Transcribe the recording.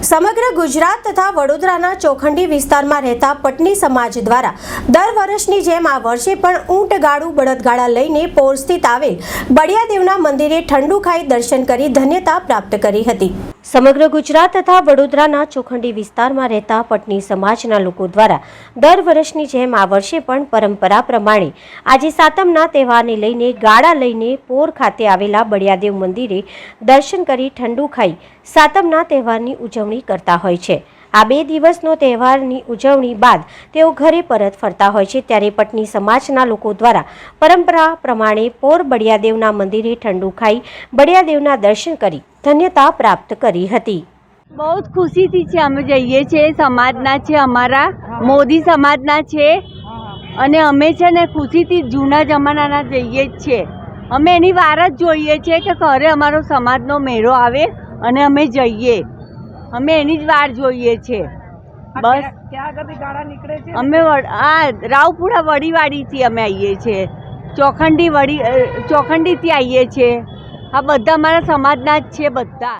સમગ્ર ગુજરાત તથા વડોદરાના ચોખંડી વિસ્તારમાં રહેતા પટની સમાજ દ્વારા દર વર્ષની જેમ આ વર્ષે પણ ઊંટ ગાડું બળદગાડા લઈને પોર સ્થિત આવેલ બળિયાદેવના મંદિરે ઠંડુ ખાઈ દર્શન કરી ધન્યતા પ્રાપ્ત કરી હતી. સમગ્ર ગુજરાત તથા વડોદરાના ચોખંડી વિસ્તારમાં રહેતા પટની સમાજના લોકો દ્વારા દર વર્ષની જેમ આ વર્ષે પણ પરંપરા પ્રમાણે આજે સાતમના તહેવારને લઈને ગાળા લઈને પોર ખાતે આવેલા બળિયાદેવ મંદિરે દર્શન કરી ઠંડુ ખાઈ સાતમના તહેવારની ઉજવણી કરતા હોય છે. આ બે દિવસનો તહેવારની ઉજવણી બાદ તેઓ ઘરે પરત ફરતા હોય છે. ત્યારે પટની સમાજના લોકો દ્વારા પરંપરા પ્રમાણે પોર બળિયાદેવના મંદિરે ઠંડુ ખાઈ બળિયાદેવના દર્શન કરી ધન્યતા પ્રાપ્ત કરી હતી. બહુ જ ખુશીથી છે અમે જઈએ છીએ. સમાજના છે અમારા, મોદી સમાજના છે. અને અમે છે ને ખુશીથી જૂના જમાનાના જઈએ જ છીએ. અમે એની વાર જ જોઈએ છીએ કે ઘરે અમારો સમાજનો મેળો આવે અને અમે જઈએ. અમે એની જ વાર જોઈએ છે. બસ. અમે આ રાવપુરા વડીવાડીથી અમે આવીએ છીએ ચોખંડી વડી ચોખંડીથી આવીએ છીએ આ બધા અમારા સમાજના જ છે બધા.